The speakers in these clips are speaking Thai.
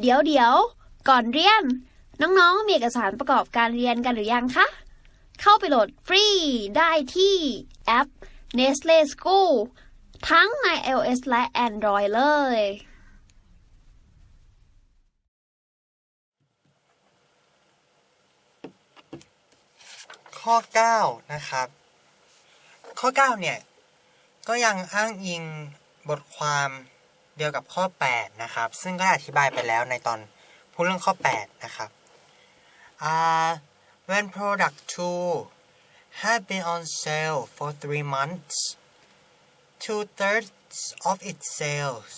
เดี๋ยวเดี๋ยว ก่อนเรียน น้องๆ มีเอกสารประกอบการเรียนกันหรือยังคะ เข้าไปโหลดฟรีได้ที่แอป Nestle School ทั้งใน iOS และ Android เลย ข้อ 9 นะครับ ข้อ 9 เนี่ย ก็ยังอ้างอิงบทความ เดียวกับข้อ 8 นะครับ ซึ่งก็อธิบายไปแล้วในตอนพูดเรื่องข้อ 8 นะครับ uh, when product 2 had been on sale for three months two thirds of its sales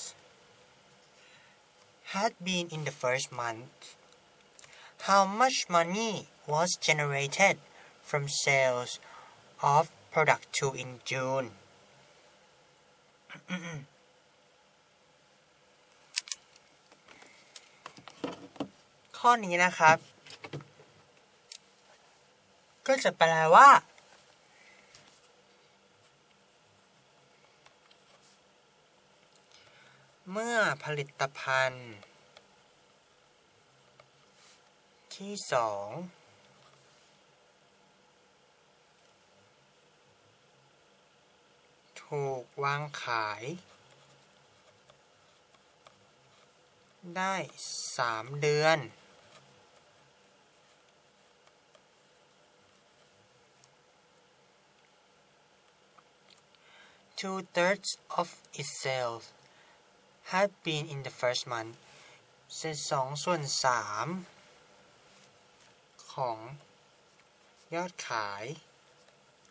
had been in the first month how much money was generated from sales of product 2 in June ข้อนี้นะครับ ก็จะแปลว่า เมื่อผลิตภัณฑ์ ที่สองถูกวางขาย ได้สามเดือน Two thirds of its sales had been in the first month เศษสองส่วนสามของยอดขาย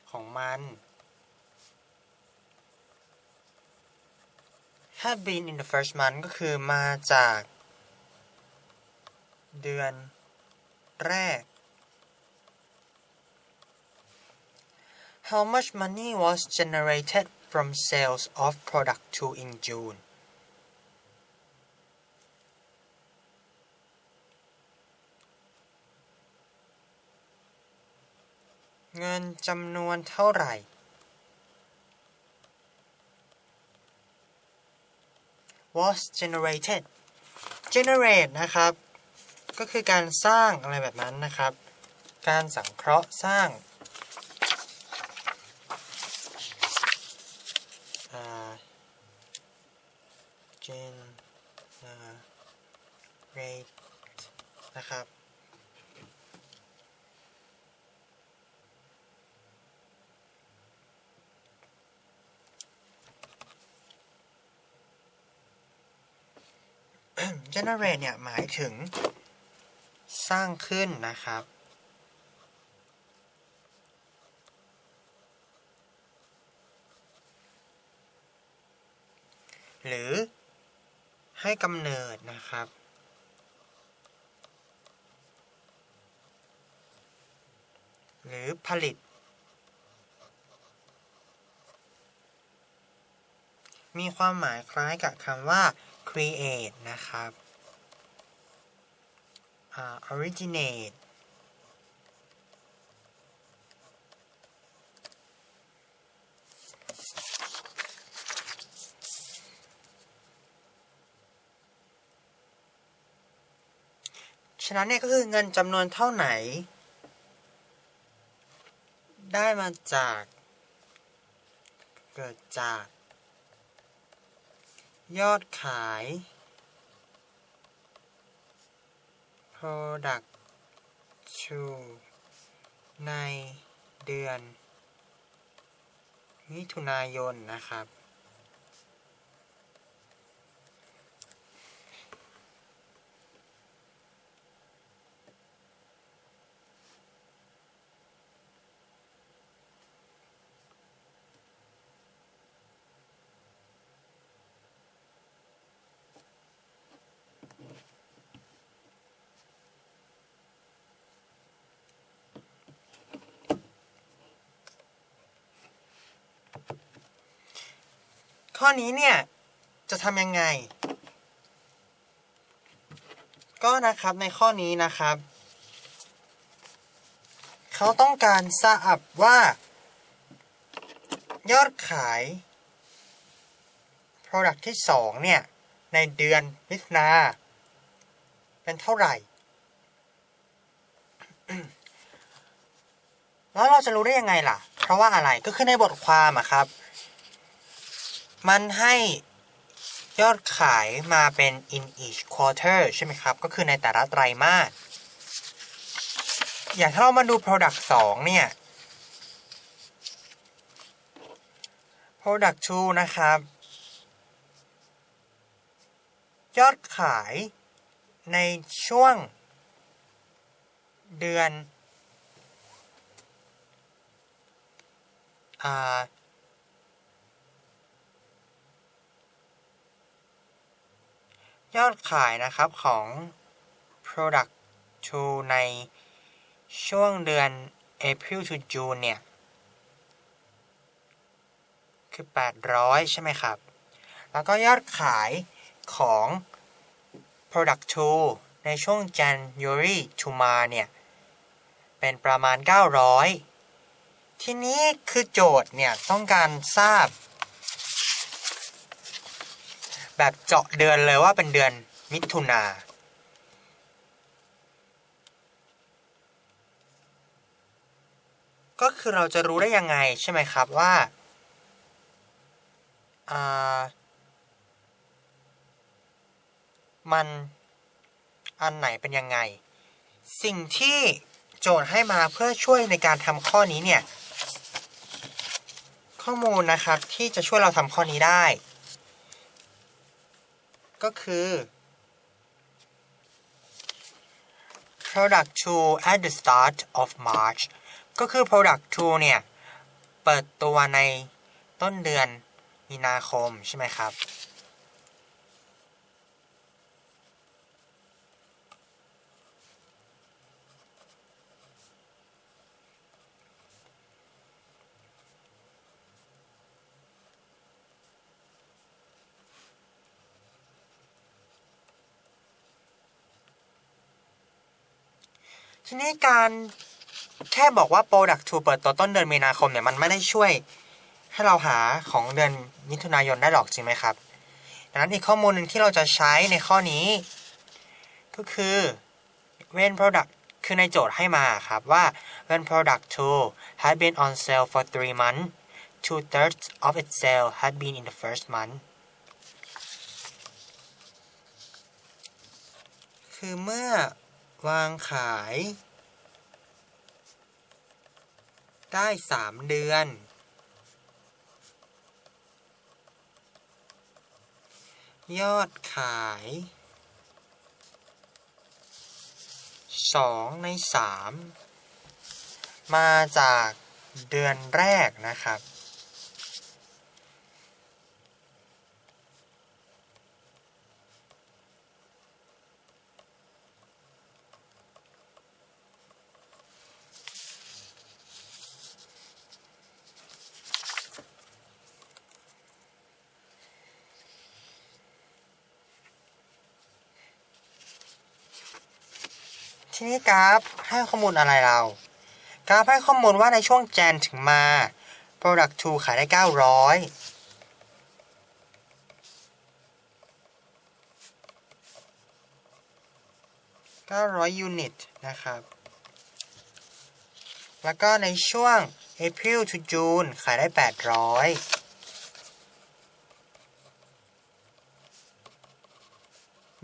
ของมัน had been in the first month ก็คือมาจาก เดือนแรก How much money was generated from sales of product 2 in June เงินจำนวนเท่าไหร่ was generated generate นะครับ ก็คือการสร้างอะไรแบบนั้นนะครับ การสังเคราะห์สร้าง generate นะครับ generate เนี่ย หมายถึงสร้างขึ้นนะครับ หรือ ให้กำเนิดนะครับ หรือผลิต มีความหมายคล้ายกับคำว่า create นะครับ originate ฉะนั้นเนี่ยก็คือเงินจำนวนเท่าไหร่ได้มาจาก เกิดจาก ยอดขาย product to ในเดือนมิถุนายนนะครับ ข้อนี้เนี่ยจะทำยังไง ก็นะครับในข้อนี้นะครับ เขาต้องการทราบว่า ยอดขาย Product ที่ 2 เนี่ย ในเดือนมิถุนาเป็นเท่าไหร่ แล้วเราจะรู้ได้ยังไงล่ะ เพราะว่าอะไรก็คือในบทความอะครับ มันให้ยอดขายมาเป็น in each quarter ใช่ไหมครับ ก็คือในแต่ละไตรมาส อย่างถ้าเรามาดู product 2 เนี่ย product 2 นะครับ ยอดขายในช่วงเดือน อ่า ยอดขายนะครับของ product 2ในช่วงเดือน April to June เนี่ย คือ 800 ใช่ไหมครับ แล้วก็ยอดขายของ Product 2ในช่วง January to March เนี่ย เป็นประมาณ 900 ทีนี้คือโจทย์เนี่ย ต้องการทราบ แบบเจาะเดือนเลยว่าเป็นเดือนมิถุนาก็คือเราจะรู้ได้ยังไงใช่ไหมครับว่าอ่ามันอันไหนเป็นยังไง สิ่งที่โจทย์ให้มาเพื่อช่วยในการทำข้อนี้เนี่ย ข้อมูลนะครับที่จะช่วยเราทำข้อนี้ได้ ก็คือ product to at the start of March ก็คือ product to เนี่ย เปิดตัวในต้นเดือนมีนาคมใช่ไหมครับ ทีนี้การแค่บอกว่า Product 2เปิดตัวต้นเดือนมีนาคมเนี่ยมันไม่ได้ช่วย ให้เราหาของเดือนมิถุนายนได้หรอกจริงไหมครับ ดังนั้นอีกข้อมูลหนึ่งที่เราจะใช้ในข้อนี้ ก็คือ when product คือในโจทย์ให้มาครับว่า when product 2 had been on sale for three months two thirds of its sale had been in the first month คือเมื่อ วางขาย ได้สามเดือน ยอดขายสองในสามมาจากเดือนแรกนะครับ ทีนี้กราฟให้ข้อมูลอะไรเรา กราฟให้ข้อมูลว่าในช่วงแจนถึงมา Product 2 ขายได้ 900 900 ยูนิต นะครับ แล้วก็ในช่วง April to June ขายได้ 800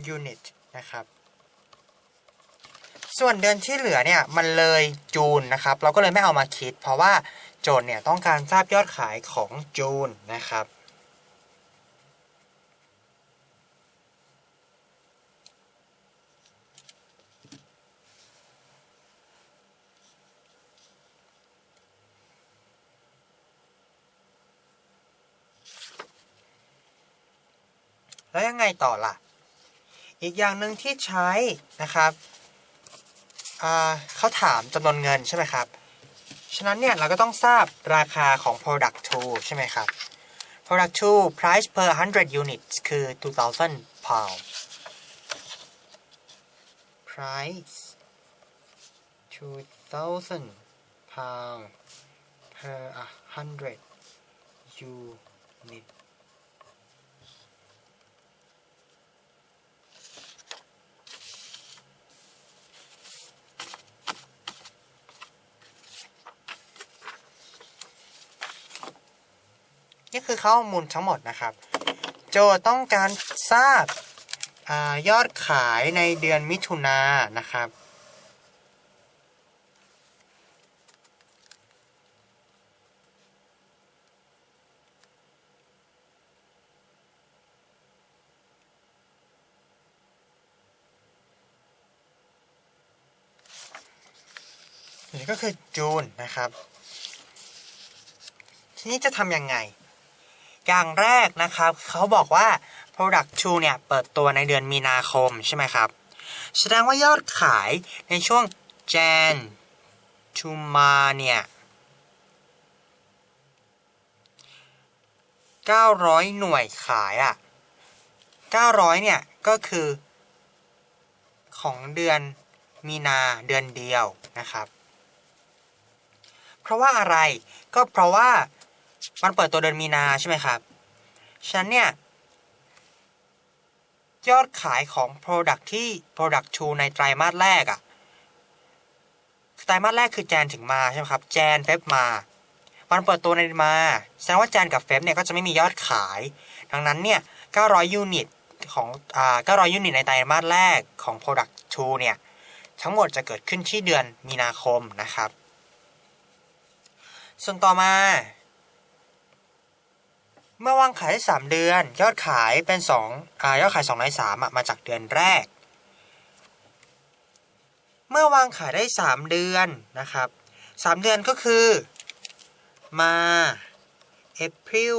ยูนิต นะครับ ส่วนเดือนที่เหลือเนี่ยมันเลยจูนนะครับ เราก็เลยไม่เอามาคิด เพราะว่าโจทย์เนี่ยต้องการทราบยอดขายของจูนนะครับแล้วยังไงต่อล่ะ อีกอย่างหนึ่งที่ใช้นะครับ เขาถามจำนวนเงินใช่ไหมครับ ฉะนั้นเนี่ยเราก็ต้องทราบราคาของ product 2ใช่ไหมครับ product 2 price per 100 units คือ 2,000 pound price 2,000 pound per 100 unit คือข้อมูลทั้งหมดนะครับ โจต้องการทราบอายอดขายในเดือนมิถุนายนนะครับ นี่ก็คือจูนนะครับ ทีนี้จะทำยังไง อย่างแรกนะครับเขาบอกว่า Product 2เนี่ยเปิดตัวในเดือนมีนาคมใช่ไหมครับ แสดงว่ายอดขายในช่วง Jan to Ma เนี่ย900 หน่วยขายอะ่ะ900 เนี่ย ก็คือ ของเดือนมีนาเดือนเดียวนะครับ เพราะว่าอะไรก็เพราะว่า มันเปิดตัวเดือนมีนาใช่ไหมครับ ฉะนั้นเนี่ย ยอดขายของ Product ที่ Product 2ในไตรมาสแรกอะไตรมาสแรกคือแจนถึงมาใช่ไหมครับ แจนเฟบมา มันเปิดตัวในมาแสดงว่าแจนกับเฟบเนี่ยก็จะไม่มียอดขาย ดังนั้นเนี่ย 900 ยูนิตของอ่า900 ยูนิตในไตรมาสแรกของ Product 2เนี่ย ทั้งหมดจะเกิดขึ้นที่เดือนมีนาคมนะครับ ส่วนต่อมา เมื่อวางขายได้3เดือน ยอดขายเป็น2อ่ายอดขาย2ใน3อะมาจากเดือนแรก เมื่อวางขายได้3เดือนนะครับ3เดือนก็คือ มา April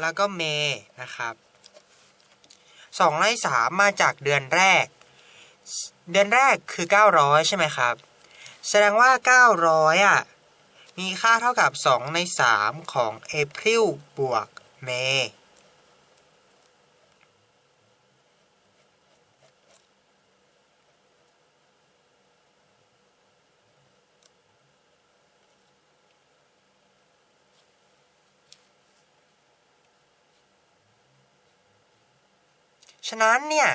แล้วก็เมย์นะครับ2ใน3มาจากเดือนแรก เดือนแรกคือ 900 ใช่ไหมครับ แสดงว่า 900อะ มีค่าเท่ากับ 2 ใน 3 ของ April บวก May ฉะนั้นเนี่ย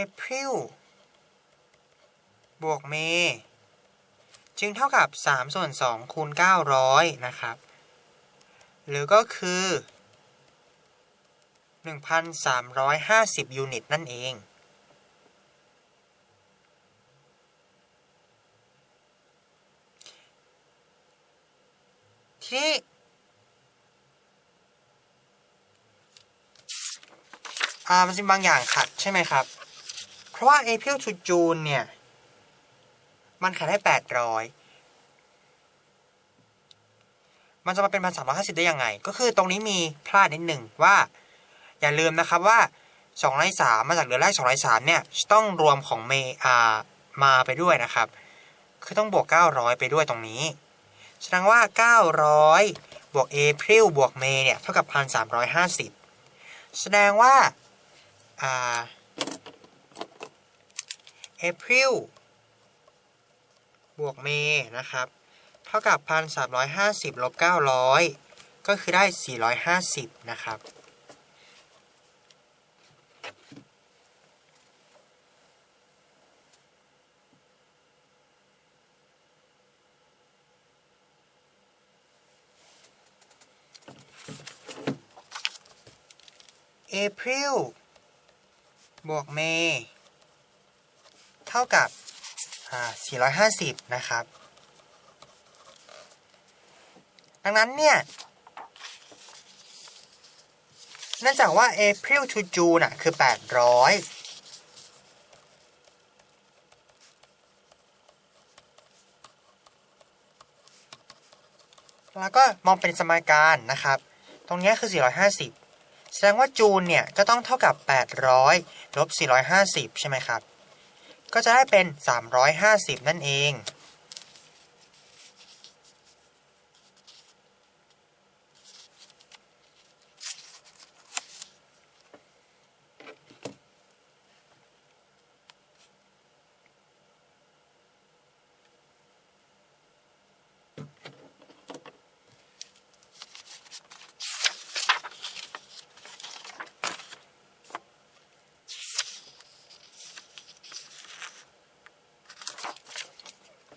April บวก May จึงเท่ากับ 3 ส่วน 2 คูณ 900 นะครับ หรือก็คือ 1,350 ยูนิตนั่นเอง ที่อ่ามันจะบางอย่างขัดใช่ไหมครับ เพราะว่า April to June เนี่ย มันขายได้800มันจะมาเป็นพันสามร้อยห้าสิบได้ยังไง ก็คือตรงนี้มีพลาดนิดหนึ่งว่า อย่าลืมนะครับว่า2ใน3มาจากเดือนแรก2ใน3เนี่ย ต้องรวมของเมอามาไปด้วยนะครับ คือต้องบวก900ไปด้วยตรงนี้แสดงว่า900บวก April บวกเมเนี่ย เท่ากับ1,350แสดงว่าเอ่า April บ วกเมย์นะครับ เท่ากับ 1,350ลบ900 ก็คือได้ 450 นะครับ April บวกเมย์เท่ากับ 450 นะครับ ดังนั้นเนี่ยเนื่องจากว่า April to June น่ะคือ 800แล้วก็มองเป็นสมการนะครับ ตรงนี้คือ 450 แสดงว่าจูนเนี่ย ก็ต้องเท่ากับ 800 ลบ 450 ใช่ไหมครับ ก็จะได้เป็น 350 นั่นเอง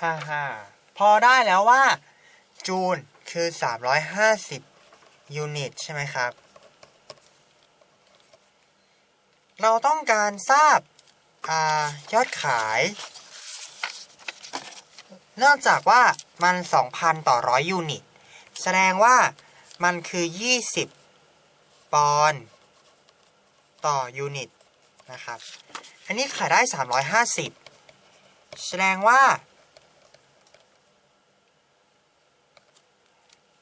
อ่าฮะพอได้แล้วว่า จูนคือ 350 ยูนิต ใช่ไหมครับ เราต้องการทราบอายอดขาย เนื่องจากว่ามัน 2,000 ต่อร้อยยูนิต แสดงว่ามันคือ 20 ปอนด์ต่อยูนิตนะครับ อันนี้ขายได้ 350 แสดงว่า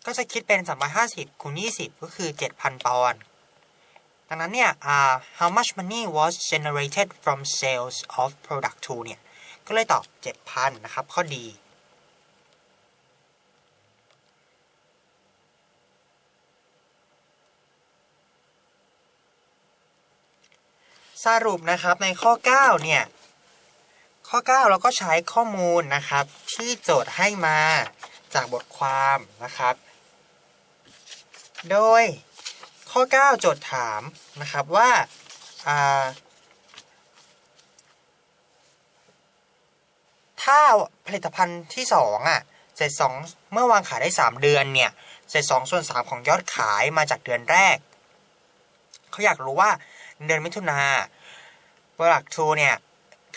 ก็จะคิดเป็น 350คูณ20 ก็คือ 7,000 ปอนด์ ดังนั้นเนี่ย uh, how much money was generated from sales of product 2เนี่ย ก็เลยตอบ 7,000 นะครับ ข้อดีสรุปนะครับในข้อ 9 เนี่ย ข้อ 9 เราก็ใช้ข้อมูลนะครับ ที่โจทย์ให้มาจากบทความนะครับ โดยข้อ 9 โจทย์ถามนะครับว่าถ้าผลิตภัณฑ์ที่2อะเศษสองเมื่อวางขายได้ 3 เดือนเนี่ยเศษสองส่วน3ของยอดขายมาจากเดือนแรก เขาอยากรู้ว่าเดือนมิถุนา Product 2เนี่ย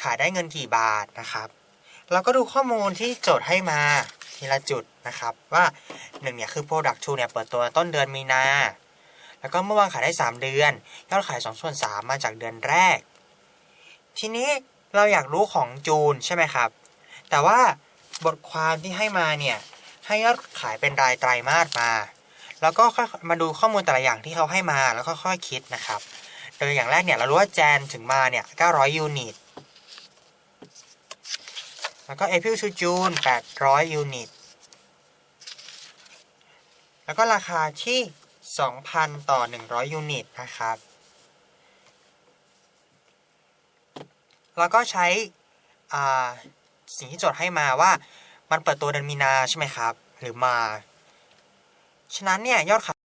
ขายได้เงินกี่บาทนะครับ เราก็ดูข้อมูลที่โจทย์ให้มา ทีละจุดนะครับ ว่าหนึ่งเนี่ยคือ Product 2เนี่ยเปิดตัวต้นเดือนมีนา แล้วก็เมื่อวางขายได้ 3 เดือน ยอดขาย2ส่วน3มาจากเดือนแรก ทีนี้เราอยากรู้ของจูนใช่ไหมครับ แต่ว่าบทความที่ให้มาเนี่ยให้ยอดขายเป็นรายไตรมาสมา แล้วก็มาดูข้อมูลแต่ละอย่างที่เขาให้มาแล้วก็ค่อยๆคิดนะครับ โดยอย่างแรกเนี่ยเรารู้ว่าแจนถึงมาเนี่ย900ยูนิต แล้วก็ April to June 800 ยูนิต แล้วก็ราคาที่ 2,000 ต่อ 100 ยูนิตนะครับ แล้วก็ใช้สิ่งที่โจทย์ให้มาว่ามันเปิดตัวเดือนมีนาใช่ไหมครับ หรือมา ฉะนั้นเนี่ย ยอดขาย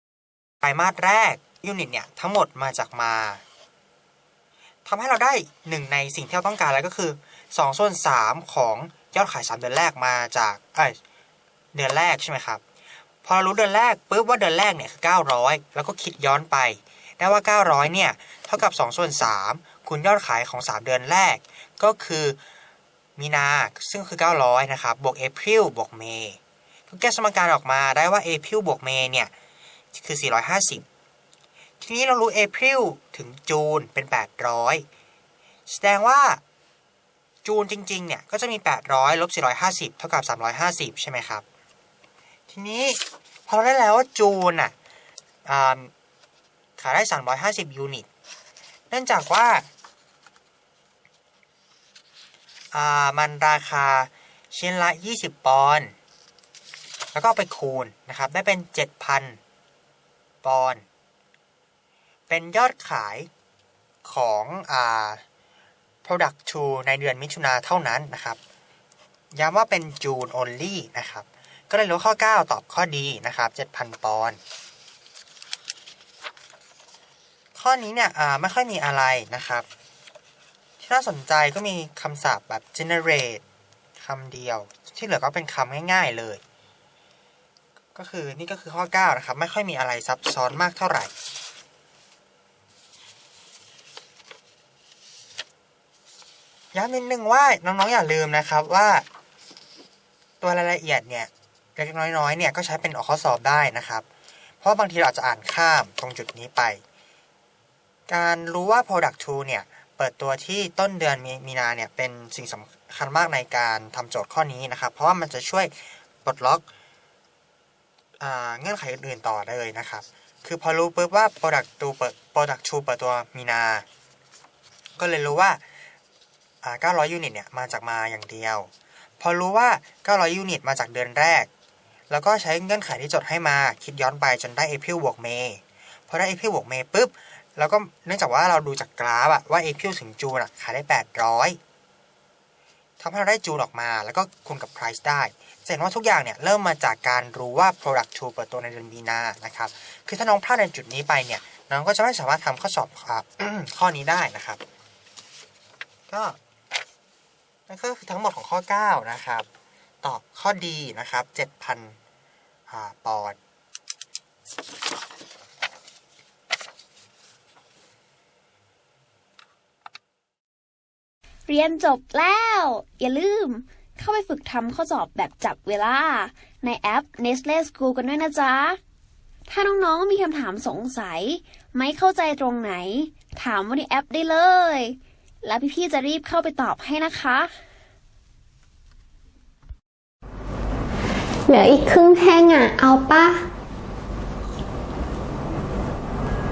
ไตรมาสแรก ยูนิตเนี่ย ทั้งหมดมาจากมา ทำให้เราได้หนึ่งในสิ่งที่เราต้องการแล้วก็คือ2ส่วน3ของยอดขาย 3 เดือนแรกมาจากเอ้ยเดือนแรกใช่ไหมครับ พอเรารู้เดือนแรกปุ๊บว่าเดือนแรกเนี่ยคือ 900 แล้วก็คิดย้อนไป ได้ว่า 900 เนี่ย เท่ากับ2ส่วน3คูณยอดขายของ 3 เดือนแรก ก็คือมีนาซึ่งคือ 900 นะครับ บวก April บวกเมย์ก็แก้สมการออกมาได้ว่า April บวกเมย์เนี่ย คือ 450 ทีนี้เรารู้ April ถึงจูนเป็น 800 แสดงว่าจูนจริง ๆ เนี่ย ก็จะมี 800ลบ450 เท่ากับ 350 ใช่ไหมครับ ทีนี้พอเราได้แล้วว่าจูนอะขายได้ 350 ยูนิต เนื่องจากว่าามันราคาชิ้นละ 20 ปอนด์ แล้วก็ไปคูณนะครับ ได้เป็น 7,000 ปอนด์ เป็นยอดขายของอ่า product to ในเดือนมิถุนาเท่านั้นนะครับ ย้ำว่าเป็น June only นะครับ ก็เลยรู้ข้อ 9 ตอบข้อดีนะครับ 7,000 ปอนด์ข้อนี้เนี่ยอ่าไม่ค่อยมีอะไรนะครับ ที่น่าสนใจก็มีคำศัพท์แบบ generate คำเดียว ที่เหลือก็เป็นคำง่าย ๆเลย ก็คือนี่ก็คือข้อ 9 นะครับ ไม่ค่อยมีอะไรซับซ้อนมากเท่าไหร่ ย้ำนิดนึงว่าน้องๆอย่าลืมนะครับว่า ตัวรายละเอียดเนี่ยเล็กน้อยๆเนี่ยก็ใช้เป็นออกข้อสอบได้นะครับ เพราะบางทีเราอาจจะอ่านข้ามตรงจุดนี้ไป การรู้ว่า product 2เนี่ยเปิดตัวที่ต้นเดือนมีมีนาเนี่ยเป็นสิ่งสำคัญมากในการทำโจทย์ข้อนี้นะครับ เพราะว่ามันจะช่วยปลดล็อกเงื่อนไขอื่นๆต่อได้เลยนะครับ คือพอรู้ปุ๊บว่า product 2เปิด product 2เปิดตัวมีนา ก็เลยรู้ว่า 900 ยูนิตเนี่ยมาจากมาอย่างเดียว พอรู้ว่า 900 ยูนิตมาจากเดือนแรก แล้วก็ใช้เงื่อนไขที่จดให้มาคิดย้อนไปจนได้ April บวกเมย์พอได้ April บวกเมย์ปุ๊บแล้วก็เนื่องจากว่าเราดูจากกราฟอะว่า April ถึงจูนอะขายได้ 800ทำให้เราได้จูนออกมาแล้วก็คูณกับ price ได้เห็นว่าทุกอย่างเนี่ยเริ่มมาจากการรู้ว่า product 2เปิดตัวในเดือนมีนานะครับ คือถ้าน้องพลาดในจุดนี้ไปเนี่ยน้องก็จะไม่สามารถทำข้อสอบครับข้อนี้ได้นะครับ ก็ นั่นก็คือทั้งหมดของข้อ 9 นะครับ ตอบข้อดีนะครับ 7,000ปอดเรียนจบแล้ว อย่าลืม เข้าไปฝึกทำข้อสอบแบบจับเวลา ในแอป Nestle School กันด้วยนะจ๊ะ ถ้าน้องๆมีคำถามสงสัย ไม่เข้าใจตรงไหน ถามว่าในแอปได้เลย แล้วพี่ๆจะรีบเข้าไปตอบให้นะคะ เหลืออีกครึ่งแท่งอะ เอาปะ